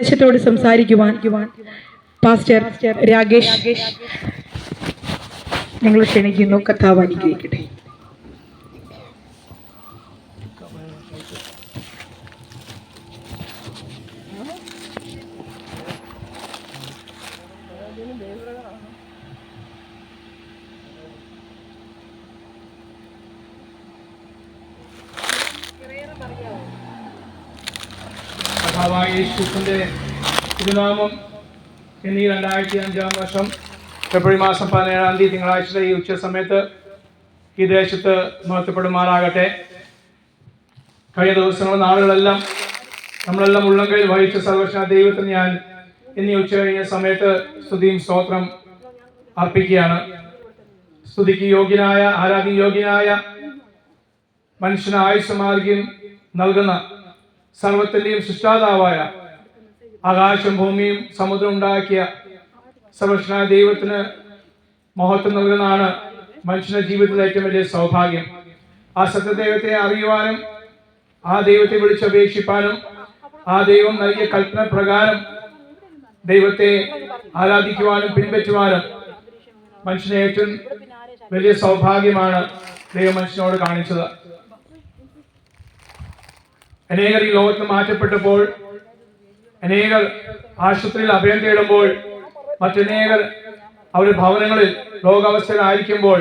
ദേശത്തോട് സംസാരിക്കുവാൻ പാസ്റ്റർ രാകേഷ് ഞങ്ങൾ ക്ഷണിക്കുന്നു. കഥാവ് അനുഗ്രഹിക്കട്ടെ. യേശുക്രിസ്തുവിന്റെ തിരുനാമം എന്നീ രണ്ടായിരത്തി അഞ്ചാം വർഷം ഫെബ്രുവരി മാസം പതിനേഴാം തീയതി തിങ്കളാഴ്ച ഈ ഉച്ച സമയത്ത് ഈ ദേശത്ത് മഹത്വപ്പെടുമാറാകട്ടെ. കഴിഞ്ഞ ദിവസങ്ങളും നാളുകളെല്ലാം നമ്മളെല്ലാം ഉള്ളംകൈയിൽ വഹിച്ച സർവശ ദൈവത്തിന് ഞാൻ ഇന്നീ ഉച്ച കഴിഞ്ഞ സമയത്ത് സ്തുതിയും സ്തോത്രം അർപ്പിക്കുകയാണ്. സ്തുതിക്ക് യോഗ്യനായ ആരാധന യോഗ്യനായ മനുഷ്യന് ആയുസ്സമാർഗ്യം നൽകുന്ന സർവത്തിന്റെയും സൃഷ്ടാതാവായ ആകാശം ഭൂമിയും സമുദ്രം ഉണ്ടാക്കിയ സർവക്ഷനായ ദൈവത്തിന് മഹത്വം നൽകുന്നതാണ് മനുഷ്യന്റെ ജീവിതത്തിലെ ഏറ്റവും വലിയ സൗഭാഗ്യം. ആ സത്യദൈവത്തെ അറിയുവാനും ആ ദൈവത്തെ വിളിച്ചപേക്ഷിപ്പാനും ആ ദൈവം നൽകിയ കൽപ്പന പ്രകാരം ദൈവത്തെ ആരാധിക്കുവാനും പിൻപറ്റുവാനും മനുഷ്യനെ ഏറ്റവും വലിയ സൗഭാഗ്യമാണ് ദൈവം മനുഷ്യനോട് കാണിച്ചത്. അനേകർ ഈ ലോകത്ത് മാറ്റപ്പെട്ടപ്പോൾ അനേകർ ആശുപത്രിയിൽ അഭയം തേടുമ്പോൾ മറ്റനേകർ അവരുടെ ഭവനങ്ങളിൽ രോഗാവസ്ഥയിലായിരിക്കുമ്പോൾ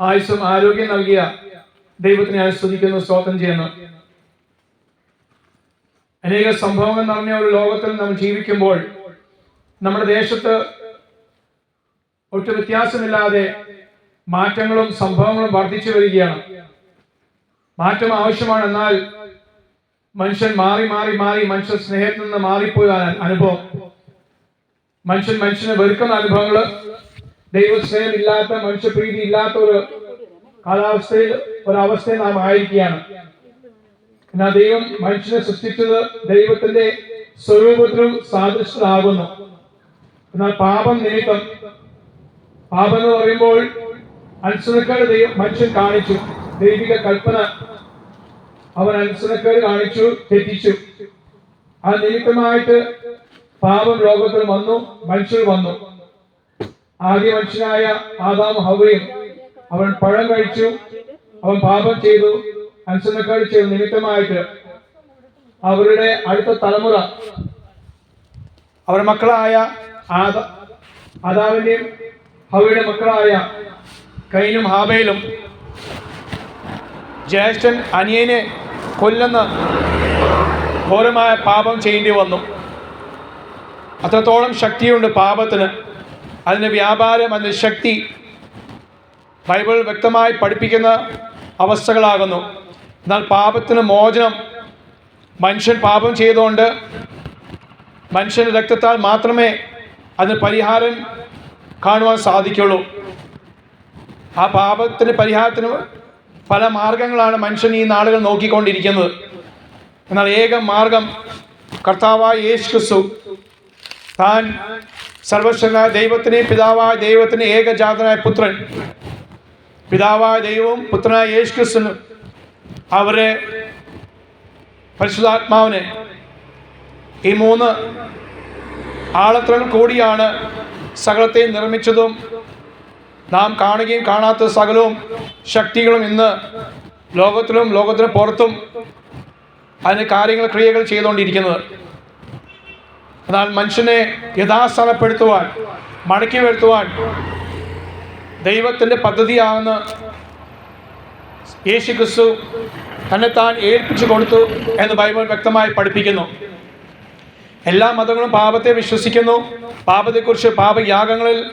ആയുസ്സും ആരോഗ്യം നൽകിയ ദൈവത്തിനെ ഞാൻ സ്തുതിക്കുന്നു സ്തോത്രം ചെയ്യുന്നു. അനേക സംഭവങ്ങൾ നിറഞ്ഞ ഒരു ലോകത്തിൽ നാം ജീവിക്കുമ്പോൾ നമ്മുടെ ദേശത്ത് ഒട്ടും വ്യത്യാസമില്ലാതെ മാറ്റങ്ങളും സംഭവങ്ങളും വർദ്ധിച്ചു വരികയാണ്. മാറ്റം ആവശ്യമാണ് എന്നാൽ മനുഷ്യൻ മാറി മാറി മാറി മനുഷ്യ സ്നേഹത്തിൽ നിന്ന് മാറിപ്പോയ അനുഭവം. മനുഷ്യൻ മനുഷ്യനെ വെറുക്കുന്ന അനുഭവങ്ങൾ ദൈവസ്നേഹം ഇല്ലാത്ത മനുഷ്യപ്രീതി ഇല്ലാത്ത ഒരു കാലാവസ്ഥയിൽ ഒരവസ്ഥയിൽ നാം ആയിരിക്കുകയാണ്. എന്നാൽ ദൈവം മനുഷ്യനെ സൃഷ്ടിച്ചത് ദൈവത്തിന്റെ സ്വരൂപത്തിലും സാദൃശ്യമാകുന്നു എന്നാൽ പാപം നിമിത്തം പാപം എന്ന് പറയുമ്പോൾ അനുസരിക്കാതെ ദൈവം മനുഷ്യൻ കാണിച്ചു. ദൈവിക കൽപ്പന അവൻ അനുസരണക്കേട് കാണിച്ചു തെറ്റിച്ചു. ആ നിമിത്തമായിട്ട് പാപം ലോകത്തിൽ വന്നു മനുഷ്യർ വന്നു. ആദ്യ മനുഷ്യനായ ആദാം ഹവയും അവൻ പഴം കഴിച്ചു അവൻ പാപം ചെയ്തു അനുസരണക്കേട് ചെയ്തു. നിമിത്തമായിട്ട് അവരുടെ അടുത്ത തലമുറ അവരുടെ മക്കളായ ആദ ആദാവിന്റെയും ഹവയുടെ മക്കളായ കൈനും ഹാബയിലും ജ്യേഷ്ഠൻ അനിയനെ കൊല്ലുന്ന ഘോരമായ പാപം ചെയ്യേണ്ടി വന്നു. അത്രത്തോളം ശക്തിയുണ്ട് പാപത്തിന്. അതിന്റെ വ്യാപാരം അതിന്റെ ശക്തി ബൈബിൾ വ്യക്തമായി പഠിപ്പിക്കുന്ന അവസ്ഥകളാകുന്നു. എന്നാൽ പാപത്തിന് മോചനം. മനുഷ്യൻ പാപം ചെയ്തുകൊണ്ട് മനുഷ്യന്റെ രക്തത്താൽ മാത്രമേ അതിന് പരിഹാരം കാണുവാൻ സാധിക്കുള്ളൂ. ആ പാപത്തിന് പരിഹാരത്തിന് പല മാർഗങ്ങളാണ് മനുഷ്യൻ ഈ നാളുകൾ നോക്കിക്കൊണ്ടിരിക്കുന്നത്. എന്നാൽ ഏക മാർഗം കർത്താവായ യേശു ക്രിസ്തു താൻ സർവശനായ ദൈവത്തിന് പിതാവായ ദൈവത്തിന് ഏകജാതനായ പുത്രൻ. പിതാവായ ദൈവവും പുത്രനായ യേശു ക്രിസ്തുനും അവരെ പരിശുദ്ധാത്മാവിനെ ഈ മൂന്ന് ആളത്രങ്ങൾ കൂടിയാണ് സകലത്തെയും നിർമ്മിച്ചതും നാം കാണുകയും കാണാത്ത സകലവും ശക്തികളും ഇന്ന് ലോകത്തിലും ലോകത്തിന് പുറത്തും അതിന് കാര്യങ്ങൾ ക്രിയകൾ ചെയ്തുകൊണ്ടിരിക്കുന്നത്. എന്നാൽ മനുഷ്യനെ യഥാസ്ഥാനപ്പെടുത്തുവാൻ മടക്കി വരുത്തുവാൻ ദൈവത്തിന്റെ പദ്ധതിയാകുന്ന യേശു ക്രിസ്തു തന്നെ താൻ ഏൽപ്പിച്ചു കൊടുത്തു എന്ന് ബൈബിൾ വ്യക്തമായി പഠിപ്പിക്കുന്നു. എല്ലാ മതങ്ങളും പാപത്തെ വിശ്വസിക്കുന്നു. പാപത്തെക്കുറിച്ച് പാപയാഗങ്ങളിൽ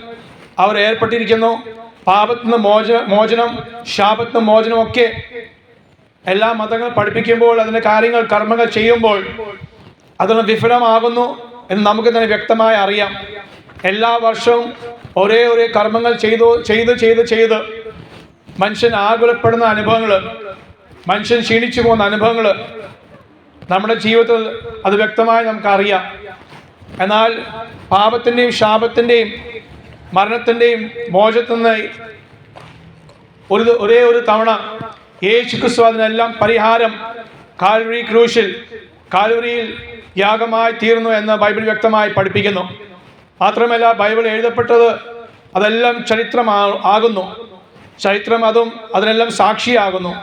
അവർ ഏർപ്പെട്ടിരിക്കുന്നു. പാപത്തിന് മോച മോചനം ശാപത്തിന് നിന്ന് മോചനം ഒക്കെ എല്ലാ മതങ്ങളും പഠിപ്പിക്കുമ്പോൾ അതിന്റെ കാര്യങ്ങൾ കർമ്മങ്ങൾ ചെയ്യുമ്പോൾ അതൊന്ന് വിഫലമാകുന്നു എന്ന് നമുക്ക് തന്നെ വ്യക്തമായി അറിയാം. എല്ലാ വർഷവും ഒരേ ഒരേ കർമ്മങ്ങൾ ചെയ്തു ചെയ്ത് ചെയ്ത് ചെയ്ത് മനുഷ്യൻ ആകുലപ്പെടുന്ന അനുഭവങ്ങൾ മനുഷ്യൻ ക്ഷീണിച്ചു പോകുന്ന അനുഭവങ്ങൾ നമ്മുടെ ജീവിതത്തിൽ അത് വ്യക്തമായി നമുക്കറിയാം. എന്നാൽ പാപത്തിന്റെയും ശാപത്തിന്റെയും മരണത്തിന്റെയും മോചത്തിന്റെ ഒരു ഒരേ ഒരു തവണ യേശു ക്രിസ്തു അതിനെല്ലാം പരിഹാരം കാൽവറി ക്രൂശിൽ കാൽവരിയിൽ യാഗമായി തീർന്നു എന്ന് ബൈബിൾ വ്യക്തമായി പഠിപ്പിക്കുന്നു. മാത്രമല്ല ബൈബിൾ എഴുതപ്പെട്ടത് അതെല്ലാം ചരിത്രം ആകുന്നു. ചരിത്രം അതും അതിനെല്ലാം സാക്ഷിയാകുന്നു.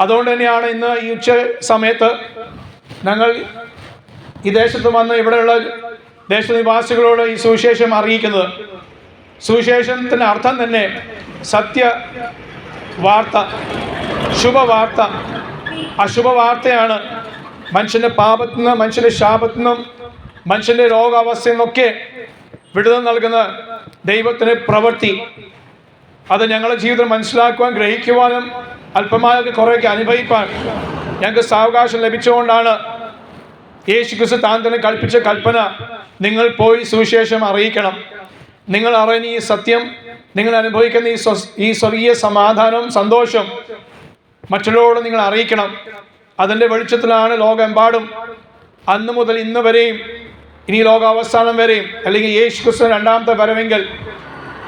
അതുകൊണ്ട് തന്നെയാണ് ഇന്ന് ഈ ഉച്ച സമയത്ത് ഞങ്ങൾ ഈ ദേശത്ത് വന്ന് ഇവിടെയുള്ള ദേശനിവാസികളോട് ഈ സുവിശേഷം അറിയിക്കുന്നത്. സുവിശേഷത്തിന്റെ അർത്ഥം തന്നെ സത്യ വാർത്ത ശുഭവാർത്ത അശുഭവാർത്തയാണ്. മനുഷ്യന്റെ പാപത്തു നിന്നും മനുഷ്യന്റെ ശാപത്തു നിന്നും മനുഷ്യന്റെ രോഗാവസ്ഥയിൽ നിന്നൊക്കെ വിടുതൽ നൽകുന്ന ദൈവത്തിന്റെ പ്രവൃത്തി. അത് ഞങ്ങളുടെ ജീവിതം മനസ്സിലാക്കുവാൻ ഗ്രഹിക്കുവാനും അല്പമായൊക്കെ കുറേയൊക്കെ അനുഭവിക്കാൻ ഞങ്ങൾക്ക് സാവകാശം ലഭിച്ചുകൊണ്ടാണ് യേശു ക്രിസ്തു താൻ തന്നെ കൽപ്പിച്ച കൽപ്പന. നിങ്ങൾ പോയി സുവിശേഷം അറിയിക്കണം. നിങ്ങൾ അറിയുന്ന ഈ സത്യം നിങ്ങൾ അനുഭവിക്കുന്ന ഈ ഈ സ്വർഗീയ സമാധാനവും സന്തോഷം മറ്റുള്ളവരോട് നിങ്ങൾ അറിയിക്കണം. അതിന്റെ വെളിച്ചത്തിലാണ് ലോകമെമ്പാടും അന്ന് മുതൽ ഇന്ന് വരെയും ഇനി ലോകാവസാനം വരെയും അല്ലെങ്കിൽ യേശു ക്രിസ്തു രണ്ടാമത്തെ വരവെങ്കിൽ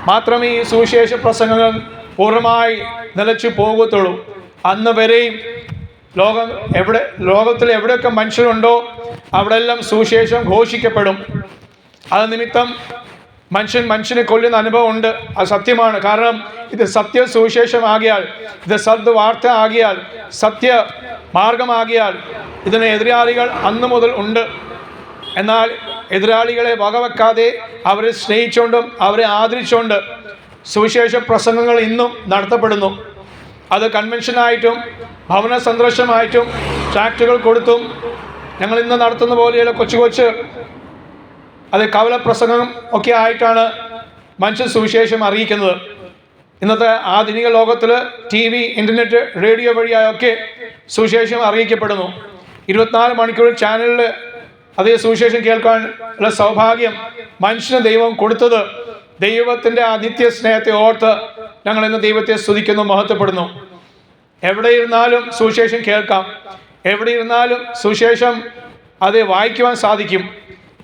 മാത്രമേ ഈ സുവിശേഷ പ്രസംഗങ്ങൾ പൂർണമായി നിലച്ചു പോകത്തുള്ളൂ. അന്ന് വരെയും ലോകം എവിടെ ലോകത്തിൽ എവിടെയൊക്കെ മനുഷ്യരുണ്ടോ അവിടെല്ലാം സുവിശേഷം ഘോഷിക്കപ്പെടും. അത് നിമിത്തം മനുഷ്യൻ മനുഷ്യനെ കൊല്ലുന്ന അനുഭവം ഉണ്ട്. അത് സത്യമാണ്. കാരണം ഇത് സത്യ സുവിശേഷം സുവിശേഷമാകിയാൽ ഇത് സദ് വാർത്ത ആകിയാൽ സത്യ മാർഗമാകിയാൽ ഇതിന് എതിരാളികൾ അന്ന് മുതൽ ഉണ്ട്. എന്നാൽ എതിരാളികളെ വകവെക്കാതെ അവരെ സ്നേഹിച്ചുകൊണ്ടും അവരെ ആദരിച്ചുകൊണ്ട് സുവിശേഷ പ്രസംഗങ്ങൾ ഇന്നും നടത്തപ്പെടുന്നു. അത് കൺവെൻഷനായിട്ടും ഭവന സന്ദർശനമായിട്ടും ചാക്റ്റുകൾ കൊടുത്തും ഞങ്ങൾ ഇന്ന് നടത്തുന്ന പോലെയുള്ള കൊച്ചു കൊച്ച് അത് കവല പ്രസംഗം ഒക്കെ ആയിട്ടാണ് മനുഷ്യ സുവിശേഷം അറിയിക്കുന്നത്. ഇന്നത്തെ ആധുനിക ലോകത്തിൽ ടി വി ഇന്റർനെറ്റ് റേഡിയോ വഴിയായൊക്കെ സുവിശേഷം അറിയിക്കപ്പെടുന്നു. ഇരുപത്തിനാല് മണിക്കൂർ ചാനലിൽ അതേ സുവിശേഷം കേൾക്കാൻ ഉള്ള സൗഭാഗ്യം മനുഷ്യന് ദൈവം കൊടുത്തത് ദൈവത്തിന്റെ ആ നിത്യ സ്നേഹത്തെ ഓർത്ത് ഞങ്ങൾ ഇന്ന് ദൈവത്തെ സ്തുതിക്കുന്നു മഹത്വപ്പെടുന്നു. എവിടെ ഇരുന്നാലും സുവിശേഷം കേൾക്കാം. എവിടെ ഇരുന്നാലും സുവിശേഷം അത് വായിക്കുവാൻ സാധിക്കും.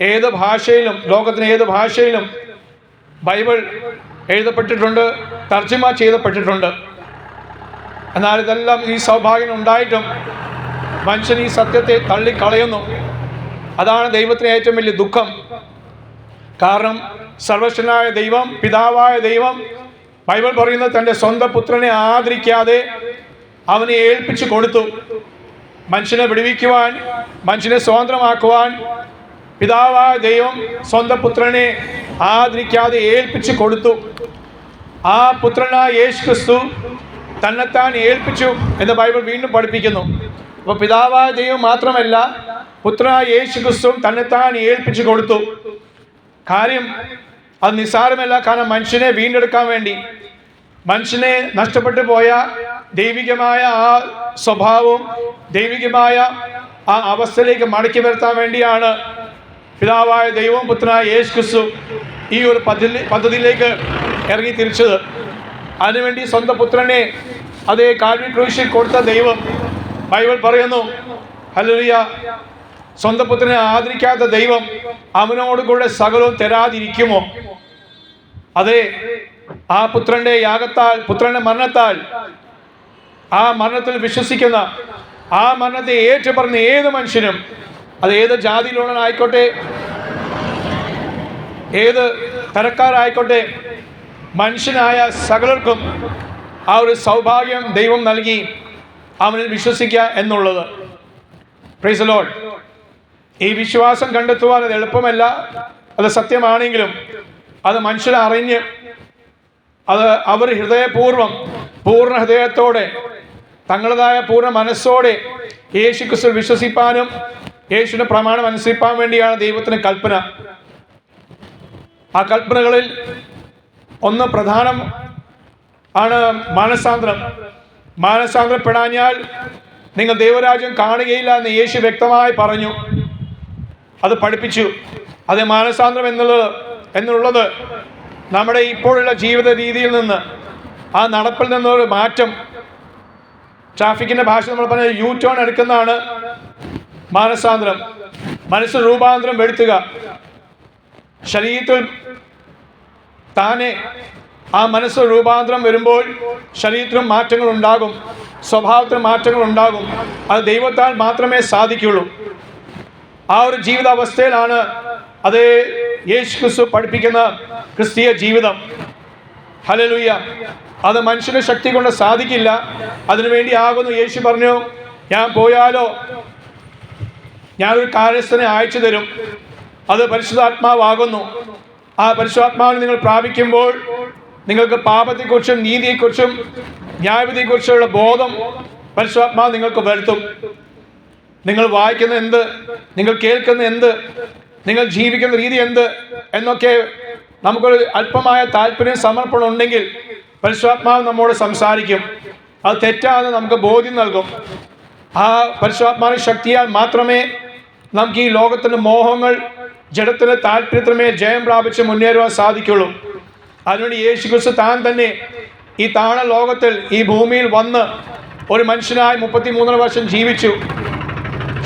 ഏത് ഭാഷയിലും ലോകത്തിന് ഏത് ഭാഷയിലും ബൈബിൾ എഴുതപ്പെട്ടിട്ടുണ്ട് തർജമ ചെയ്തപ്പെട്ടിട്ടുണ്ട്. എന്നാൽ ഇതെല്ലാം ഈ സൗഭാഗ്യം ഉണ്ടായിട്ടും മനുഷ്യൻ ഈ സത്യത്തെ തള്ളിക്കളയുന്നു. അതാണ് ദൈവത്തിന് ഏറ്റവും വലിയ ദുഃഖം. കാരണം സർവശനായ ദൈവം പിതാവായ ദൈവം ബൈബിൾ പറയുന്നത് തന്റെ സ്വന്തം പുത്രനെ ആദരിക്കാതെ അവനെ ഏൽപ്പിച്ചു കൊടുത്തു. മനുഷ്യനെ വിടുവിക്കുവാൻ മനുഷ്യനെ സ്വതന്ത്രമാക്കുവാൻ പിതാവായ ദൈവം സ്വന്തം പുത്രനെ ആദരിക്കാതെ ഏൽപ്പിച്ചു കൊടുത്തു. ആ പുത്രനായ യേശു ക്രിസ്തു തന്നെത്താൻ ഏൽപ്പിച്ചു എന്ന് ബൈബിൾ വീണ്ടും പഠിപ്പിക്കുന്നു. അപ്പോൾ പിതാവായ ദൈവം മാത്രമല്ല പുത്രനായ യേശു ക്രിസ്തു തന്നെത്താൻ ഏൽപ്പിച്ചു കൊടുത്തു. കാര്യം അത് നിസ്സാരമല്ല. കാരണം മനുഷ്യനെ വീണ്ടെടുക്കാൻ വേണ്ടി മനുഷ്യനെ നഷ്ടപ്പെട്ടു പോയ ദൈവികമായ ആ സ്വഭാവവും ദൈവികമായ ആ അവസ്ഥയിലേക്ക് മടക്കി വരുത്താൻ വേണ്ടിയാണ് പിതാവായ ദൈവവും പുത്രനായ യേശു ക്രിസ്തു ഈ ഒരു പദ്ധതി പദ്ധതിയിലേക്ക് ഇറങ്ങി തിരിച്ചത്. അതിനുവേണ്ടി സ്വന്തം പുത്രനെ അതേ കാൽവി ക്രൂശിൽ കൊടുത്ത ദൈവം ബൈബിൾ പറയുന്നു ഹല്ലേലൂയ സ്വന്തം പുത്രനെ ആദരിക്കാത്ത ദൈവം അവനോട് കൂടെ സകലവും തരാതിരിക്കുമോ? അതെ ആ പുത്രന്റെ യാഗത്താൽ പുത്രന്റെ മരണത്താൽ ആ മരണത്തിൽ വിശ്വസിക്കുന്ന ആ മരണത്തെ ഏറ്റുപറഞ്ഞ ഏത് മനുഷ്യനും അത് ഏത് ജാതിയിലുള്ളവനായിക്കോട്ടെ ഏത് തരക്കാരായിക്കോട്ടെ മനുഷ്യനായ സകലർക്കും ആ ഒരു സൗഭാഗ്യം ദൈവം നൽകി അവനിൽ വിശ്വസിക്കുക എന്നുള്ളത്. പ്രൈസ് ഈ വിശ്വാസം കണ്ടെത്തുവാൻ അത് എളുപ്പമല്ല. അത് സത്യമാണെങ്കിലും അത് മനുഷ്യരെ അറിഞ്ഞ് അത് അവർ ഹൃദയപൂർവം പൂർണ ഹൃദയത്തോടെ തങ്ങളുടേതായ പൂർണ മനസ്സോടെ യേശു ക്രിസ്തു വിശ്വസിപ്പാനും യേശുവിന്റെ പ്രമാണം അനുസരിപ്പാൻ വേണ്ടിയാണ് ദൈവത്തിന് കൽപ്പന. ആ കൽപ്പനകളിൽ ഒന്ന് പ്രധാനം ആണ് മാനസാന്തരം. മാനസാന്തരപ്പെടാഞ്ഞാൽ നിങ്ങൾ ദൈവരാജ്യം കാണുകയില്ല എന്ന് യേശു വ്യക്തമായി പറഞ്ഞു. അത് പഠിപ്പിച്ചു. അത് മാനസാന്തരം എന്നുള്ളത് എന്നുള്ളത് നമ്മുടെ ഇപ്പോഴുള്ള ജീവിത രീതിയിൽ നിന്ന് ആ നടപ്പിൽ നിന്നൊരു മാറ്റം. ട്രാഫിക്കിന്റെ ഭാഷ നമ്മൾ പറഞ്ഞ യൂ ടേൺ എടുക്കുന്നതാണ് മാനസാന്തരം. മനസ്സ് രൂപാന്തരം വരുത്തുക ശരീരത്തിൽ താനെ ആ മനസ്സ് രൂപാന്തരം വരുമ്പോൾ ശരീരത്തിനും മാറ്റങ്ങൾ ഉണ്ടാകും സ്വഭാവത്തിനും മാറ്റങ്ങൾ ഉണ്ടാകും അത് ദൈവത്താൽ മാത്രമേ സാധിക്കുള്ളൂ ആ ഒരു ജീവിതാവസ്ഥയിലാണ് അത് യേശു ക്രിസ്തു പഠിപ്പിക്കുന്ന ക്രിസ്തീയ ജീവിതം. ഹലലുയ്യ അത് മനുഷ്യന് ശക്തി കൊണ്ട് സാധിക്കില്ല. അതിനുവേണ്ടി ആകുന്നു. യേശു പറഞ്ഞു ഞാൻ പോയാലോ? ഞാനൊരു കാര്യസ്ഥനെ അയച്ചു തരും. അത് പരിശുദ്ധാത്മാവാകുന്നു. ആ പരിശുദ്ധാത്മാവിനെ നിങ്ങൾ പ്രാപിക്കുമ്പോൾ നിങ്ങൾക്ക് പാപത്തെക്കുറിച്ചും നീതിയെക്കുറിച്ചും ന്യായവിധിയെക്കുറിച്ചുള്ള ബോധം പരിശുദ്ധാത്മാവ് നിങ്ങൾക്ക് വരുത്തും. നിങ്ങൾ വായിക്കുന്ന എന്ത്? നിങ്ങൾ കേൾക്കുന്ന എന്ത്? നിങ്ങൾ ജീവിക്കുന്ന രീതി എന്ത് എന്നൊക്കെ നമുക്കൊരു അല്പമായ താല്പര്യം സമർപ്പണം ഉണ്ടെങ്കിൽ പരിശുദ്ധാത്മാവ് നമ്മോട് സംസാരിക്കും. അത് തെറ്റാന്ന് നമുക്ക് ബോധ്യം നൽകും. ആ പരിശുദ്ധാത്മാവിന്റെ ശക്തിയാൽ മാത്രമേ നമുക്ക് ഈ ലോകത്തിന്റെ മോഹങ്ങൾ ജഡത്തിന്റെ താല്പര്യത്തിനുമേ ജയം പ്രാപിച്ച് മുന്നേറുവാൻ സാധിക്കുള്ളൂ. അതിനുവേണ്ടി യേശു ക്രിസ്തു താൻ തന്നെ ഈ താണ ലോകത്തിൽ ഈ ഭൂമിയിൽ വന്ന് ഒരു മനുഷ്യനായി മുപ്പത്തി മൂന്നര വർഷം ജീവിച്ചു.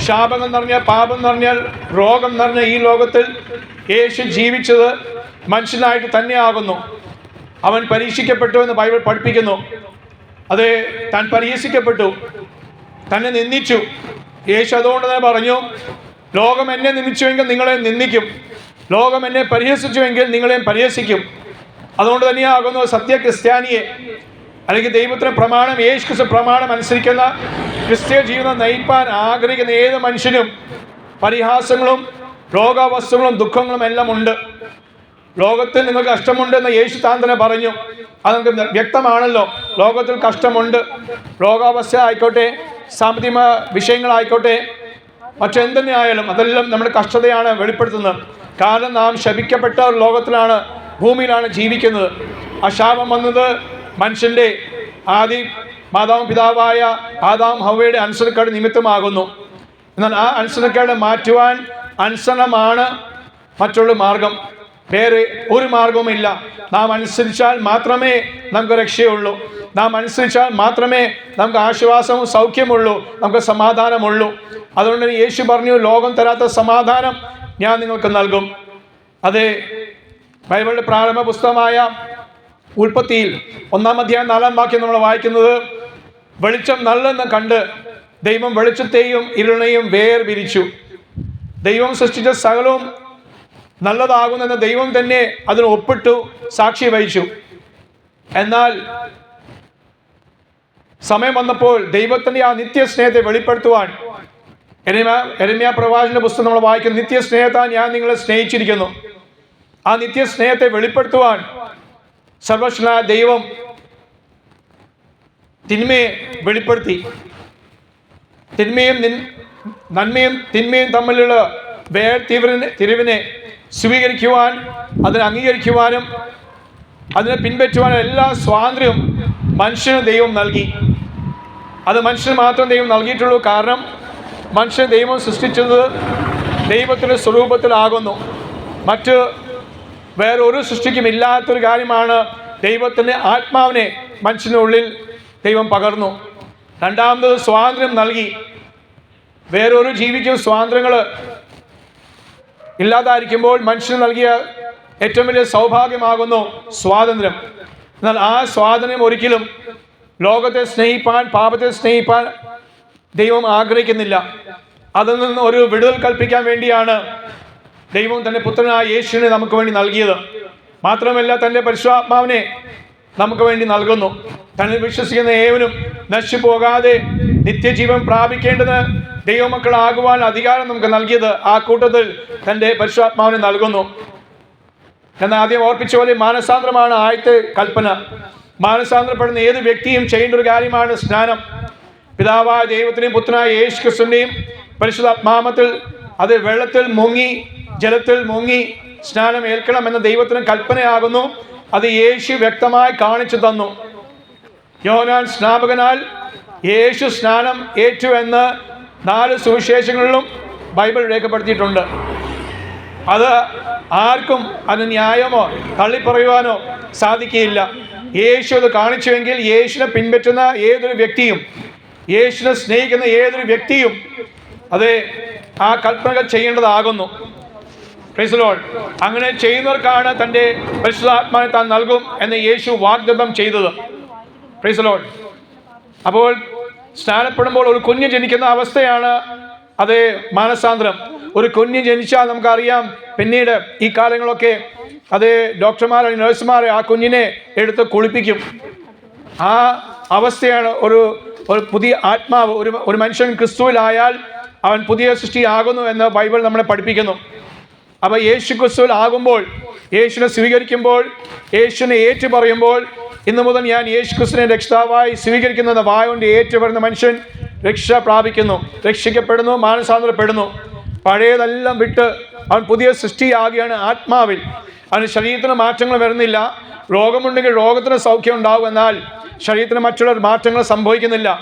ശാപകം നിറഞ്ഞ പാപം നിറഞ്ഞാൽ രോഗം നിറഞ്ഞ ഈ ലോകത്തിൽ യേശു ജീവിച്ചത് മനുഷ്യനായിട്ട് തന്നെയാകുന്നു. അവൻ പരീക്ഷിക്കപ്പെട്ടു എന്ന് ബൈബിൾ പഠിപ്പിക്കുന്നു. അത് താൻ പരിഹസിക്കപ്പെട്ടു തന്നെ നിന്ദിച്ചു. യേശു അതുകൊണ്ട് തന്നെ പറഞ്ഞു ലോകം എന്നെ നിന്ദിച്ചുവെങ്കിൽ നിങ്ങളെ നിന്ദിക്കും. ലോകം എന്നെ പരിഹസിച്ചുവെങ്കിൽ നിങ്ങളെയും പരിഹസിക്കും. അതുകൊണ്ട് തന്നെയാകുന്നു സത്യ ക്രിസ്ത്യാനിയെ അല്ലെങ്കിൽ ദൈവത്തിന് പ്രമാണം യേശു ക്രിസ്തു പ്രമാണം അനുസരിക്കുന്ന ക്രിസ്ത്യ ജീവിതം നയിപ്പാൻ ആഗ്രഹിക്കുന്ന ഏത് മനുഷ്യനും പരിഹാസങ്ങളും രോഗാവസ്ഥകളും ദുഃഖങ്ങളും എല്ലാം ഉണ്ട്. ലോകത്തിൽ നിങ്ങൾക്ക് കഷ്ടമുണ്ട് എന്ന് യേശു താൻ തന്നെ പറഞ്ഞു. അത് നമുക്ക് വ്യക്തമാണല്ലോ. ലോകത്തിൽ കഷ്ടമുണ്ട്. രോഗാവസ്ഥ ആയിക്കോട്ടെ സാമ്പത്തിക വിഷയങ്ങളായിക്കോട്ടെ മറ്റെന്തെന്നെ ആയാലും അതെല്ലാം നമ്മുടെ കഷ്ടതയാണ് വെളിപ്പെടുത്തുന്നത്. കാരണം നാം ശപിക്കപ്പെട്ട ലോകത്തിലാണ് ഭൂമിയിലാണ് ജീവിക്കുന്നത്. ആ ശാപം വന്നത് മനുഷ്യന്റെ ആദി മാതാവും പിതാവായ ആദാം ഹവയുടെ അനുസരണക്കേട് നിമിത്തമാകുന്നു. എന്നാൽ ആ അനുസരണക്കേട് മാറ്റുവാൻ അനുസരണമാണ് മറ്റുള്ള മാർഗം. വേറെ ഒരു മാർഗവുമില്ല നാം അനുസരിച്ചാൽ മാത്രമേ നമുക്ക് രക്ഷയുള്ളൂ. നാം അനുസരിച്ചാൽ മാത്രമേ നമുക്ക് ആശ്വാസവും സൗഖ്യമുള്ളൂ. നമുക്ക് സമാധാനമുള്ളൂ. അതുകൊണ്ട് യേശു പറഞ്ഞു ലോകം തരാത്ത സമാധാനം ഞാൻ നിങ്ങൾക്ക് നൽകും. അതെ ബൈബിളിന്റെ പ്രാരംഭ പുസ്തകമായ ഉൽപ്പത്തിയിൽ ഒന്നാം അധ്യായം നാലാം വാക്യം നമ്മൾ വായിക്കുന്നത് വെളിച്ചം നല്ലെന്ന് കണ്ട് ദൈവം വെളിച്ചത്തെയും ഇരുളിനെയും വേർപിരിച്ചു. ദൈവം സൃഷ്ടിച്ച സകലവും നല്ലതാകുന്നെന്ന് ദൈവം തന്നെ അതിന് ഒപ്പിട്ടു സാക്ഷി വഹിച്ചു. എന്നാൽ സമയം വന്നപ്പോൾ ദൈവത്തിന്റെ ആ നിത്യസ്നേഹത്തെ വെളിപ്പെടുത്തുവാൻ എരമ്യ എരമ്യ പ്രവാചന പുസ്തകം നമ്മൾ വായിക്കുന്ന. നിത്യസ്നേഹത്താൽ ഞാൻ നിങ്ങളെ സ്നേഹിച്ചിരിക്കുന്നു. ആ നിത്യ സ്നേഹത്തെ വെളിപ്പെടുത്തുവാൻ സർവശനായ ദൈവം തിന്മയെ വെളിപ്പെടുത്തി. തിന്മയും നന്മയും തിന്മയും തമ്മിലുള്ള വേർതിരിവിനെ തിരിവിനെ സ്വീകരിക്കുവാൻ അതിനെ അംഗീകരിക്കുവാനും അതിനെ പിൻപറ്റുവാനും എല്ലാ സ്വാതന്ത്ര്യവും മനുഷ്യന് ദൈവം നൽകി. അത് മനുഷ്യന് മാത്രം ദൈവം നൽകിയിട്ടുള്ളൂ. കാരണം മനുഷ്യൻ ദൈവം സൃഷ്ടിച്ചത് ദൈവത്തിന്റെ സ്വരൂപത്തിലാകുന്നു. മറ്റ് വേറെ ഒരു സൃഷ്ടിക്കും ഇല്ലാത്തൊരു കാര്യമാണ് ദൈവത്തിന്റെ ആത്മാവിനെ മനുഷ്യനുള്ളിൽ ദൈവം പകർന്നു. രണ്ടാമത് സ്വാതന്ത്ര്യം നൽകി. വേറൊരു ജീവിക്കും സ്വാതന്ത്ര്യങ്ങൾ ഇല്ലാതായിരിക്കുമ്പോൾ മനുഷ്യന് നൽകിയ ഏറ്റവും വലിയ സൗഭാഗ്യമാകുന്നു സ്വാതന്ത്ര്യം. എന്നാൽ ആ സ്വാതന്ത്ര്യം ഒരിക്കലും ലോകത്തെ സ്നേഹിപ്പാൻ പാപത്തെ സ്നേഹിപ്പാൻ ദൈവം ആഗ്രഹിക്കുന്നില്ല. അതിൽ നിന്ന് ഒരു വിടുതൽ കൽപ്പിക്കാൻ വേണ്ടിയാണ് ദൈവം തന്റെ പുത്രനായ യേശുവിനെ നമുക്ക് വേണ്ടി നൽകിയത്. മാത്രമല്ല തന്റെ പരിശുദ്ധാത്മാവിനെ നമുക്ക് വേണ്ടി നൽകുന്നു. തന്നെ വിശ്വസിക്കുന്ന ഏവനും നശിച്ചു പോകാതെ നിത്യജീവൻ പ്രാപിക്കേണ്ടത് ദൈവമക്കളാകുവാൻ അധികാരം നമുക്ക് നൽകിയത് ആ കൂട്ടത്തിൽ തന്റെ പരിശുദ്ധാത്മാവിനെ നൽകുന്നു. എന്നാൽ ആദ്യം ഓർപ്പിച്ച പോലെ മാനസാന്തരമാണ് ആദ്യത്തെ കൽപ്പന. മാനസാന്തരപ്പെടുന്ന ഏത് വ്യക്തിയും ചെയ്യേണ്ട ഒരു കാര്യമാണ് സ്നാനം. പിതാവായ ദൈവത്തിനെയും പുത്രനായ യേശു ക്രിസ്തുവിന്റെയും പരിശുദ്ധാത്മാമത്തിൽ അത് വെള്ളത്തിൽ മുങ്ങി ജലത്തിൽ മുങ്ങി സ്നാനം ഏൽക്കണം എന്ന ദൈവത്തിന് കൽപ്പനയാകുന്നു. അത് യേശു വ്യക്തമായി കാണിച്ചു തന്നു. യോനാൻ സ്നാപകനാൽ യേശു സ്നാനം ഏറ്റു എന്ന് നാല് സുവിശേഷങ്ങളിലും ബൈബിൾ രേഖപ്പെടുത്തിയിട്ടുണ്ട്. അത് ആർക്കും അത് ന്യായമോ തള്ളിപ്പറയുവാനോ സാധിക്കുകയില്ല. യേശു അത് കാണിച്ചുവെങ്കിൽ യേശുവിനെ പിൻപറ്റുന്ന ഏതൊരു വ്യക്തിയും യേശുവിനെ സ്നേഹിക്കുന്ന ഏതൊരു വ്യക്തിയും അത് ആ കൽപ്പനകൾ ചെയ്യേണ്ടതാകുന്നു. Lord. അങ്ങനെ ചെയ്യുന്നവർക്കാണ് തന്റെ പരിശുദ്ധാത്മാവിനെ താൻ നൽകും എന്ന് യേശു വാഗ്ദത്തം ചെയ്തത്. Lord. അപ്പോൾ സ്നാനപ്പെടുമ്പോൾ ഒരു കുഞ്ഞ് ജനിക്കുന്ന അവസ്ഥയാണ് അത് മാനസാന്തരം. ഒരു കുഞ്ഞ് ജനിച്ചാൽ നമുക്കറിയാം പിന്നീട് ഈ കാലങ്ങളൊക്കെ അത് ഡോക്ടർമാർ നഴ്സുമാർ ആ കുഞ്ഞിനെ എടുത്ത് കുളിപ്പിക്കും. ആ അവസ്ഥയാണ് ഒരു ഒരു പുതിയ ആത്മാവ്. ഒരു ഒരു മനുഷ്യൻ ക്രിസ്തുവിലായാൽ അവൻ പുതിയ സൃഷ്ടിയാകുന്നു എന്ന് ബൈബിൾ നമ്മളെ പഠിപ്പിക്കുന്നു. അപ്പോൾ യേശു ക്രിസ്തുവിൽ ആകുമ്പോൾ യേശുവിനെ സ്വീകരിക്കുമ്പോൾ യേശുവിനെ ഏറ്റു പറയുമ്പോൾ ഇന്നു മുതൽ ഞാൻ യേശു ക്രിസ്തുവിനെ രക്ഷിതാവായി സ്വീകരിക്കുന്ന വായ കൊണ്ട് ഏറ്റു പറയുന്ന മനുഷ്യൻ രക്ഷ പ്രാപിക്കുന്നു രക്ഷിക്കപ്പെടുന്നു മാനസാന്തരപ്പെടുന്നു. പഴയതെല്ലാം വിട്ട് അവൻ പുതിയ സൃഷ്ടിയാകുകയാണ് ആത്മാവിൽ. അവന് ശരീരത്തിന് മാറ്റങ്ങൾ വരുന്നില്ല. രോഗമുണ്ടെങ്കിൽ രോഗത്തിന് സൗഖ്യം ഉണ്ടാകും എന്നാൽ ശരീരത്തിന് മറ്റുള്ള മാറ്റങ്ങൾ സംഭവിക്കുന്നില്ല.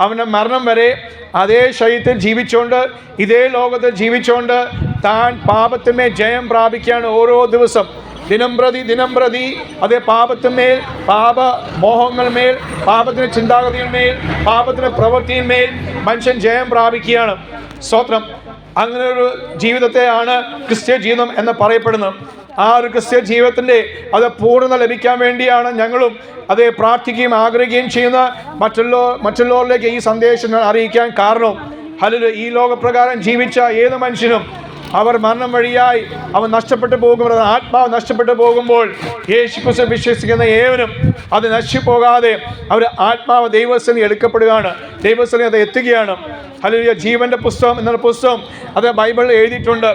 അവന്റെ മരണം വരെ അതേ ശരീരത്തിൽ ജീവിച്ചുകൊണ്ട് ഇതേ ലോകത്തിൽ ജീവിച്ചുകൊണ്ട് താൻ പാപത്തിന്മേൽ ജയം പ്രാപിക്കുകയാണ് ഓരോ ദിവസം. ദിനം പ്രതി ദിനം പ്രതി അതേ പാപത്തിന്മേൽ പാപ മോഹങ്ങൾമേൽ പാപത്തിന് ചിന്താഗതിയിന്മേൽ പാപത്തിന് പ്രവൃത്തിയിന്മേൽ മനുഷ്യൻ ജയം പ്രാപിക്കുകയാണ്. സ്തോത്രം. അങ്ങനെ ഒരു ജീവിതത്തെയാണ് ക്രിസ്ത്യ ജീവിതം എന്ന് പറയപ്പെടുന്നത്. ആ ഒരു ക്രിസ്ത്യ ജീവിതത്തിന്റെ അത് പൂർണത ലഭിക്കാൻ വേണ്ടിയാണ് ഞങ്ങളും അത് പ്രാർത്ഥിക്കുകയും ആഗ്രഹിക്കുകയും ചെയ്യുന്ന മറ്റുള്ള മറ്റുള്ളവരിലേക്ക് ഈ സന്ദേശം അറിയിക്കാൻ കാരണം ഹലോ ഈ ലോകപ്രകാരം ജീവിച്ച ഏത് മനുഷ്യനും അവർ മരണം വഴിയായി അവൻ നഷ്ടപ്പെട്ടു പോകുമ്പോൾ ആത്മാവ് നഷ്ടപ്പെട്ടു പോകുമ്പോൾ യേശു ക്രിസ്തു വിശ്വസിക്കുന്ന ഏവനും അത് പോകാതെ അവർ ആത്മാവ് ദൈവസ്ഥലി എടുക്കപ്പെടുകയാണ്. ദൈവസ്ഥലി അത് എത്തുകയാണ്. ഹല്ലേലൂയ. ജീവന്റെ പുസ്തകം എന്നുള്ള പുസ്തകം അത് ബൈബിളിൽ എഴുതിയിട്ടുണ്ട്.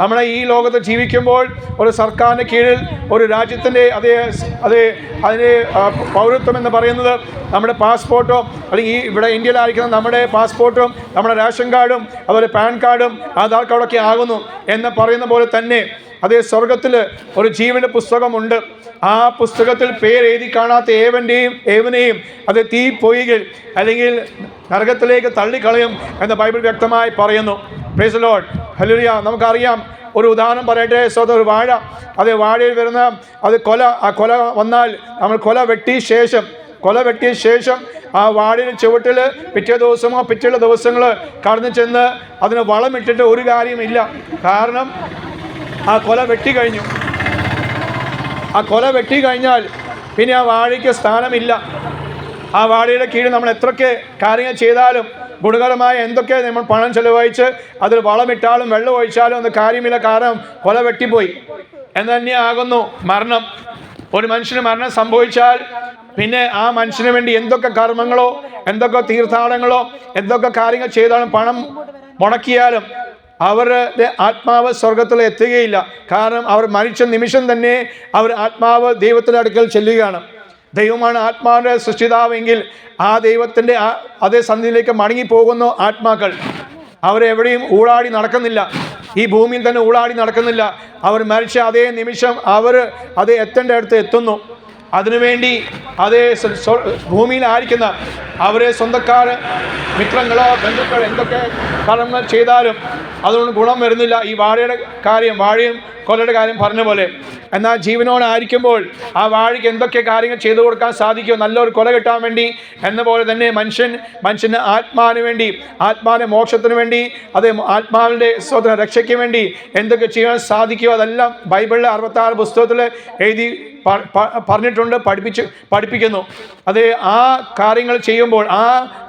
നമ്മളെ ഈ ലോകത്ത് ജീവിക്കുമ്പോൾ ഒരു സർക്കാരിന്റെ കീഴിൽ ഒരു രാജ്യത്തിന്റെ അതേ അതേ അതിന് പൗരത്വം എന്ന് പറയുന്നത് നമ്മുടെ പാസ്പോർട്ടോ അല്ലെങ്കിൽ ഈ ഇവിടെ ഇന്ത്യയിലായിരിക്കുന്ന നമ്മുടെ പാസ്പോർട്ടും നമ്മുടെ റേഷൻ കാർഡും അതുപോലെ പാൻ കാർഡും ആധാർ കാർഡൊക്കെ ആകുന്നു എന്ന് പറയുന്ന പോലെ തന്നെ അതേ സ്വർഗത്തിൽ ഒരു ജീവന്റെ പുസ്തകമുണ്ട്. ആ പുസ്തകത്തിൽ പേര് എഴുതി കാണാത്ത ഏവന്റെയും ഏവനെയും അത് തീ പൊയ്കൾ അല്ലെങ്കിൽ നരകത്തിലേക്ക് തള്ളിക്കളയും എന്ന് ബൈബിൾ വ്യക്തമായി പറയുന്നു. പ്രൈസ് ലോഡ് ഹലുരിയ നമുക്കറിയാം. ഒരു ഉദാഹരണം പറയട്ടെ സ്വതം ഒരു വാഴ. അത് വാഴയിൽ വരുന്ന അത് കൊല ആ കൊല വന്നാൽ നമ്മൾ കൊല വെട്ടി ശേഷം കൊല വെട്ടിയ ശേഷം ആ വാടിന് ചുവട്ടിൽ പിറ്റേ ദിവസമോ പിറ്റേയുള്ള ദിവസങ്ങൾ കടന്നു ചെന്ന് അതിന് വളമിട്ടിട്ട് ഒരു കാര്യമില്ല കാരണം ആ കൊല വെട്ടി കഴിഞ്ഞു. ആ കൊല വെട്ടി കഴിഞ്ഞാൽ പിന്നെ ആ വാഴയ്ക്ക് സ്ഥാനമില്ല. ആ വാഴയുടെ കീഴിൽ നമ്മൾ എത്രയൊക്കെ കാര്യങ്ങൾ ചെയ്താലും ഗുണകരമായ എന്തൊക്കെ നമ്മൾ പണം ചെലവഴിച്ച് അതിൽ വളമിട്ടാലും വെള്ളം ഒഴിച്ചാലും ഒന്നും കാര്യമില്ല. കാരണം കൊല വെട്ടിപ്പോയി. എന്ന് തന്നെയാകുന്നു മരണം. ഒരു മനുഷ്യന് മരണം സംഭവിച്ചാൽ പിന്നെ ആ മനുഷ്യന് വേണ്ടി എന്തൊക്കെ കർമ്മങ്ങളോ എന്തൊക്കെ തീർത്ഥാടനങ്ങളോ എന്തൊക്കെ കാര്യങ്ങൾ ചെയ്താലും പണം മുടക്കിയാലും അവരുടെ ആത്മാവ് സ്വർഗത്തിൽ എത്തുകയില്ല. കാരണം അവർ മരിച്ച നിമിഷം തന്നെ അവർ ആത്മാവ് ദൈവത്തിന്റെ അടുക്കൽ ചെല്ലുകയാണ്. ദൈവമാണ് ആത്മാവിന്റെ സൃഷ്ടിതാവെങ്കിൽ ആ ദൈവത്തിന്റെ ആ അതേ സന്ധിയിലേക്ക് മടങ്ങിപ്പോകുന്നു ആത്മാക്കൾ. അവരെവിടെയും ഊളാടി നടക്കുന്നില്ല. ഈ ഭൂമിയിൽ തന്നെ ഊളാടി നടക്കുന്നില്ല. അവർ മരിച്ച അതേ നിമിഷം അവർ അത് എത്തേണ്ട അടുത്ത് എത്തുന്നു. അതിനുവേണ്ടി അതേ ഭൂമിയിലായിരിക്കുന്ന അവരെ സ്വന്തക്കാർ മിത്രങ്ങളോ ബന്ധുക്കൾ എന്തൊക്കെ കർമ്മങ്ങൾ ചെയ്താലും അതുകൊണ്ട് ഗുണം വരുന്നില്ല. ഈ വാഴയുടെ കാര്യം വാഴയും കൊലയുടെ കാര്യം പറഞ്ഞ പോലെ. എന്നാൽ ജീവനോടായിരിക്കുമ്പോൾ ആ വാഴയ്ക്ക് എന്തൊക്കെ കാര്യങ്ങൾ ചെയ്തു കൊടുക്കാൻ സാധിക്കും നല്ലൊരു കൊല കിട്ടാൻ വേണ്ടി എന്ന പോലെ തന്നെ മനുഷ്യൻ മനുഷ്യന് ആത്മാവിന് വേണ്ടി ആത്മാവിന്റെ മോക്ഷത്തിന് വേണ്ടി അത് ആത്മാവിന്റെ സ്വന്തം രക്ഷയ്ക്ക് വേണ്ടി എന്തൊക്കെ ചെയ്യാൻ സാധിക്കുമോ? അതെല്ലാം ബൈബിളിലെ അറുപത്താറ് പുസ്തകത്തിൽ എഴുതി പറഞ്ഞിട്ടുണ്ട് പഠിപ്പിച്ച് പഠിപ്പിക്കുന്നു. അത് ആ കാര്യങ്ങൾ ചെയ്യുമ്പോൾ ആ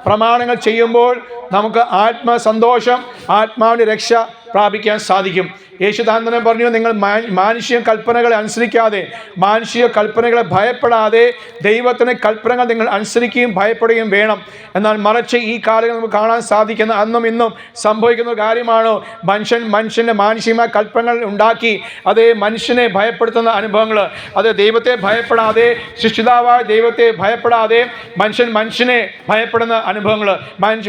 പ്രമാണങ്ങൾ ചെയ്യുമ്പോൾ നമുക്ക് ആത്മസന്തോഷം ആത്മാവിന്റെ രക്ഷ പ്രാപിക്കാൻ സാധിക്കും. യേശു പറഞ്ഞു നിങ്ങൾ മാനുഷിക കൽപ്പനകളെ അനുസരിക്കാതെ മാനുഷിക കൽപ്പനകളെ ഭയപ്പെടാതെ ദൈവത്തിന്റെ കൽപ്പനകൾ നിങ്ങൾ അനുസരിക്കുകയും ഭയപ്പെടുകയും വേണം. എന്നാൽ മറിച്ച് ഈ കാലങ്ങൾ നമുക്ക് കാണാൻ സാധിക്കുന്ന അന്നും ഇന്നും സംഭവിക്കുന്ന കാര്യമാണ്. മനുഷ്യൻ മനുഷ്യന്റെ മാനുഷികമായ കൽപ്പനകൾ ഉണ്ടാക്കി അതേ മനുഷ്യനെ ഭയപ്പെടുത്തുന്ന അനുഭവങ്ങൾ. അത് ദൈവത്തെ ഭയപ്പെടാതെ ശിക്ഷിതാവായ ദൈവത്തെ ഭയപ്പെടാതെ മനുഷ്യൻ മനുഷ്യനെ ഭയപ്പെടുന്ന അനുഭവങ്ങൾ.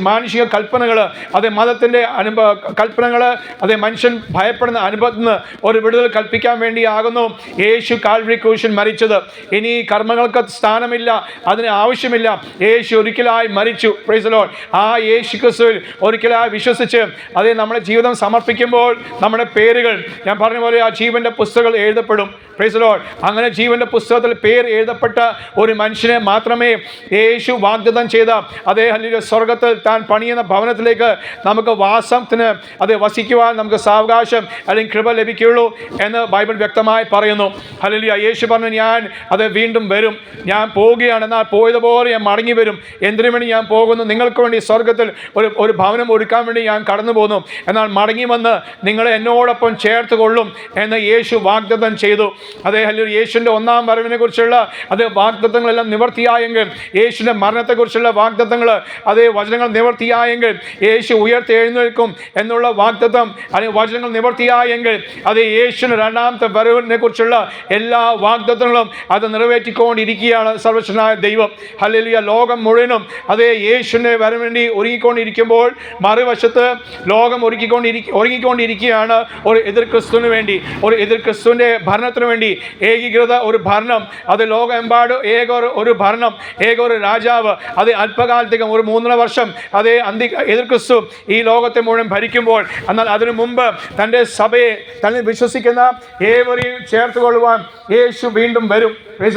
മാനുഷിക കൽപ്പനകൾ അത് മതത്തിന്റെ അനുഭവ കൽപ്പനകൾ അതേ മനുഷ്യൻ ഭയപ്പെടുന്ന അനുഭവത്തിൽ നിന്ന് ഒരു വിടുതൽ കൽപ്പിക്കാൻ വേണ്ടിയാകുന്നു. യേശു കാൽവരി ക്രൂശിൽ മരിച്ചത്. ഇനി കർമ്മങ്ങൾക്ക് സ്ഥാനമില്ല അതിന് ആവശ്യമില്ല. യേശു ഒരിക്കലായി മരിച്ചു. പ്രൈസ് ലോഡ് ആ യേശു ക്രിസ്തുവിൽ ഒരിക്കലായി വിശ്വസിച്ച് അതേ നമ്മുടെ ജീവിതം സമർപ്പിക്കുമ്പോൾ നമ്മുടെ പേരുകൾ ഞാൻ പറഞ്ഞ പോലെ ആ ജീവന്റെ പുസ്തകങ്ങൾ എഴുതപ്പെടും. പ്രൈസ് ലോഡ് അങ്ങനെ ജീവന്റെ പുസ്തകത്തിൽ പേര് എഴുതപ്പെട്ട ഒരു മനുഷ്യനെ മാത്രമേ യേശു വാഗ്ദത്തം ചെയ്ത അതേ അല്ലെങ്കിൽ സ്വർഗത്തിൽ താൻ പണിയുന്ന ഭവനത്തിലേക്ക് നമുക്ക് വാസത്തിന് അത് വസിക്കുവാൻ നമുക്ക് സാവകാശം അല്ലെങ്കിൽ കൃപ ലഭിക്കുകയുള്ളൂ എന്ന് ബൈബിൾ വ്യക്തമായി പറയുന്നു. ഹല്ലേലൂയ. യേശു പറഞ്ഞു ഞാൻ അത് വീണ്ടും വരും. ഞാൻ പോവുകയാണ് എന്നാൽ പോയതുപോലെ ഞാൻ മടങ്ങി വരും. എന്തിനു വേണ്ടി ഞാൻ പോകുന്നു? നിങ്ങൾക്ക് വേണ്ടി സ്വർഗത്തിൽ ഒരു ഒരു ഭവനം ഒരുക്കാൻ വേണ്ടി ഞാൻ കടന്നു പോകുന്നു. എന്നാൽ മടങ്ങി വന്ന് നിങ്ങളെ എന്നോടൊപ്പം ചേർത്ത് കൊള്ളും എന്ന് യേശു വാഗ്ദത്തം ചെയ്തു. അതേ ഹല്ലു യേശുവിന്റെ ഒന്നാം വരവിനെ കുറിച്ചുള്ള അത് വാഗ്ദത്തങ്ങളെല്ലാം നിവർത്തിയായെങ്കിൽ യേശുവിന്റെ മരണത്തെക്കുറിച്ചുള്ള വാഗ്ദത്തങ്ങൾ അതേ വചനങ്ങൾ നിവർത്തിയായെങ്കിൽ യേശു ഉയർത്തെഴുന്നേൽക്കും എന്നുള്ള വാഗ്ദത്തം അല്ലെങ്കിൽ വചനങ്ങൾ നിവർത്തിയായെങ്കിൽ അത് യേശുവിന് രണ്ടാമത്തെ വരവിനെ കുറിച്ചുള്ള എല്ലാ വാഗ്ദത്തങ്ങളും അത് നിറവേറ്റിക്കൊണ്ടിരിക്കുകയാണ് സർവശനായ ദൈവം. അല്ലെങ്കിൽ ലോകം മുഴുവനും അതേ യേശുവിനെ വരവേണ്ടി വേണ്ടി ഒരുങ്ങിക്കൊണ്ടിരിക്കുമ്പോൾ മറുവശത്ത് ലോകം ഒരുക്കിക്കൊണ്ടിരി ഒരുങ്ങിക്കൊണ്ടിരിക്കുകയാണ് ഒരു എതിർ ക്രിസ്തുവിന് വേണ്ടി ഒരു എതിർ ക്രിസ്തുവിന്റെ ഭരണത്തിന് വേണ്ടി. ഏകീകൃത ഒരു ഭരണം അത് ലോകമെമ്പാട് ഏക ഒരു ഭരണം ഏക ഒരു രാജാവ്. അത് അല്പകാലത്തേക്കും ഒരു മൂന്നര വർഷം അതേ അന്തി എതിർ ക്രിസ്തു ഈ ലോകത്തെ മുഴുവൻ ഭരിക്കുമ്പോൾ എന്നാൽ അതിനു മുമ്പ് തന്റെ സഭയെ തന്നെ വിശ്വസിക്കുന്ന ഏവരെയും ചേർത്ത് കൊള്ളുവാൻ യേശു വീണ്ടും വരും.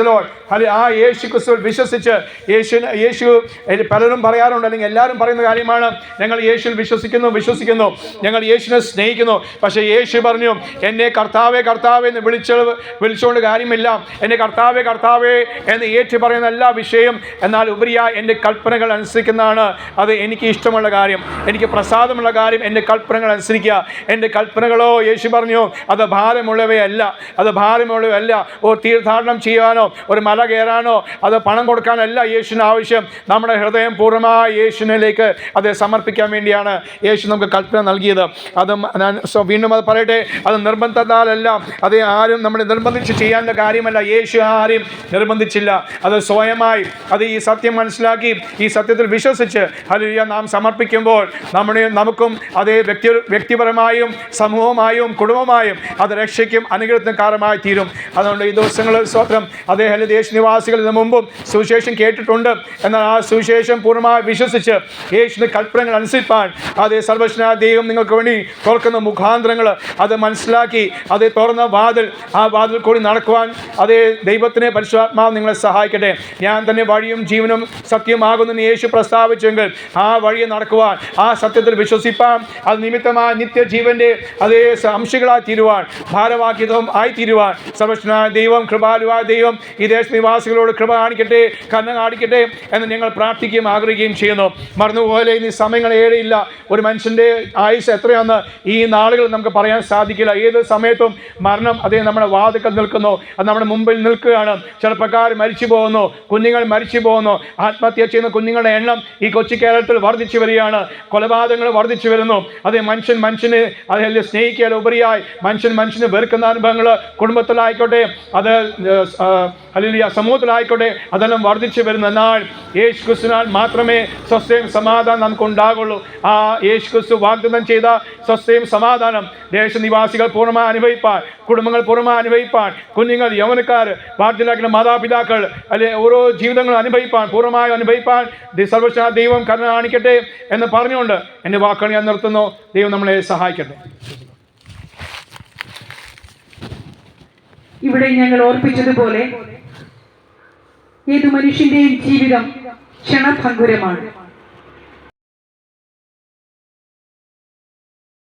Lord. അല്ലെ ആ യേശു ക്രിസ്തുവിൽ വിശ്വസിച്ച് യേശു യേശു പലരും പറയാറുണ്ട് അല്ലെങ്കിൽ എല്ലാവരും പറയുന്ന കാര്യമാണ് ഞങ്ങൾ യേശുവിൽ വിശ്വസിക്കുന്നു വിശ്വസിക്കുന്നു ഞങ്ങൾ യേശുവിനെ സ്നേഹിക്കുന്നു. പക്ഷേ യേശു പറഞ്ഞു എന്നെ കർത്താവേ കർത്താവേ എന്ന് വിളിച്ച വിളിച്ചുകൊണ്ട് കാര്യമില്ല. എന്നെ കർത്താവേ കർത്താവേ എന്ന് ഏറ്റു പറയുന്ന എല്ലാ വിഷയം എന്നാൽ ഉപരിയായി എന്റെ കൽപ്പനകൾ അനുസരിക്കുന്നതാണ്. അത് എനിക്ക് ഇഷ്ടമുള്ള കാര്യം എനിക്ക് പ്രസാദമുള്ള കാര്യം എന്റെ കൽപ്പനകൾ അനുസരിക്കുക. എന്റെ കൽപ്പനകളോ യേശു പറഞ്ഞു അത് ഭാരമുള്ളവയല്ല. അത് ഭാരമുള്ളവയല്ല. ഓ തീർത്ഥാടനം ചെയ്യാനോ ഒരു മല കയറാനോ അത് പണം കൊടുക്കാനല്ല യേശുവിന് ആവശ്യം. നമ്മുടെ ഹൃദയം പൂർണമായി യേശുവിനിലേക്ക് അത് സമർപ്പിക്കാൻ വേണ്ടിയാണ് യേശു നമുക്ക് കൽപ്പന നൽകിയത്. അത് ഞാൻ വീണ്ടും അത് പറയട്ടെ. അത് നിർബന്ധത്താലല്ല. അത് ആരും നമ്മളെ നിർബന്ധിച്ച് ചെയ്യാനുള്ള കാര്യമല്ല. യേശു ആരെയും നിർബന്ധിച്ചില്ല. അത് സ്വയമായി അത് ഈ സത്യം മനസ്സിലാക്കി ഈ സത്യത്തിൽ വിശ്വസിച്ച് ഹല്ലേലൂയ നാം സമർപ്പിക്കുമ്പോൾ നമ്മുടെ നമുക്കും അതേ വ്യക്തി വ്യക്തി വ്യക്തിപരമായും സമൂഹമായും കുടുംബമായും അത് രക്ഷയ്ക്കും അനുഗ്രഹത്തിനും കാരണമായി തീരും. അതുകൊണ്ട് ഈ ദിവസങ്ങളിൽ സ്വത്രം അദ്ദേഹം ദേശ നിവാസികളിൽ മുമ്പും സുവിശേഷം കേട്ടിട്ടുണ്ട്. എന്നാൽ ആ സുവിശേഷം പൂർണമായി വിശ്വസിച്ച് യേശുവിന്റെ കൽപ്പനകൾ അനുസരിപ്പാൻ അതേ സർവശനാ ദൈവം നിങ്ങൾക്ക് വേണ്ടി തുറക്കുന്ന മുഖാന്തരങ്ങൾ അത് മനസ്സിലാക്കി അതേ തുറന്ന വാതിൽ ആ വാതിൽ കൂടി നടക്കുവാൻ അതേ ദൈവത്തിനെ പരിശുദ്ധാത്മാവ് നിങ്ങളെ സഹായിക്കട്ടെ. ഞാൻ തന്നെ വഴിയും ജീവനും സത്യമാകുന്നു യേശു പ്രസ്താവിച്ചെങ്കിൽ ആ വഴിയെ നടക്കുവാൻ ആ സത്യത്തിൽ വിശ്വസിപ്പാം അത് നിമിത്തമായ നിത്യജീവന്റെ അതേ അംശികളായി തീരുവാൻ ഭാരവാഹിതവും ആയി തീരുവാൻ. സർവശനായ ദൈവം കൃപാലുവായ ദൈവം ഈ ദേശ നിവാസികളോട് കൃപ കാണിക്കട്ടെ കന്ന കാണിക്കട്ടെ എന്ന് ഞങ്ങൾ പ്രാർത്ഥിക്കുകയും ആഗ്രഹിക്കുകയും ചെയ്യുന്നു. മറന്നുപോലെ ഇനി സമയങ്ങൾ ഏറെയില്ല. ഒരു മനുഷ്യന്റെ ആയുസ് എത്രയാണെന്ന് ഈ നാളുകൾ നമുക്ക് പറയാൻ സാധിക്കില്ല. ഏത് സമയത്തും മരണം അതേ നമ്മുടെ വാതുക്കൽ നിൽക്കുന്നു. അത് നമ്മുടെ മുമ്പിൽ നിൽക്കുകയാണ്. ചെറുപ്പക്കാർ മരിച്ചു പോകുന്നു. കുഞ്ഞുങ്ങൾ മരിച്ചു പോകുന്നു. ആത്മഹത്യ ചെയ്യുന്ന കുഞ്ഞുങ്ങളുടെ എണ്ണം ഈ കൊച്ചു കേരളത്തിൽ വർദ്ധിച്ചു വരികയാണ്. കൊലപാതകങ്ങൾ വർദ്ധിച്ചു വരുന്നു. അതേ മനുഷ്യൻ മനുഷ്യന് അതല്ല സ്നേഹിക്കാൻ ഉപരിയായി മനുഷ്യൻ മനുഷ്യന് വെറുക്കുന്ന അനുഭവങ്ങൾ കുടുംബത്തിലായിക്കോട്ടെ അത് അല്ലെങ്കിൽ സമൂഹത്തിലായിക്കോട്ടെ അതെല്ലാം വർദ്ധിച്ചു വരുന്ന നാൾ യേശു ക്രിസ്തുനാൾ മാത്രമേ സ്വസ്ഥയും സമാധാനം നമുക്ക് ഉണ്ടാകുള്ളൂ ആ യേശു ക്രിസ്തു വാഗ്ദാനം ചെയ്ത സ്വസ്ഥയും സമാധാനം ദേശനിവാസികൾ പൂർണമായി അനുഭവിപ്പാൻ കുടുംബങ്ങൾ പൂർണമായി അനുഭവിപ്പാൻ കുഞ്ഞുങ്ങൾ യൗവനക്കാർ വാർത്തയിലാക്കുന്ന മാതാപിതാക്കൾ അല്ലെ ഓരോ ജീവിതങ്ങളും അനുഭവിപ്പാൻ പൂർണമായി അനുഭവിപ്പാൻ സർവശാ ദൈവം കരുണ കാണിക്കട്ടെ എന്ന് പറഞ്ഞുകൊണ്ട് എന്റെ വാക്കുകൾ ഞാൻ നിർത്തുന്നു. ദൈവം നമ്മളെ സഹായിക്കട്ടെ. ഇവിടെ ഞങ്ങൾ ഓർപ്പിച്ചതുപോലെ ഏതു മനുഷ്യന്റെയും ജീവിതം ക്ഷണഭങ്കുരമാണ്.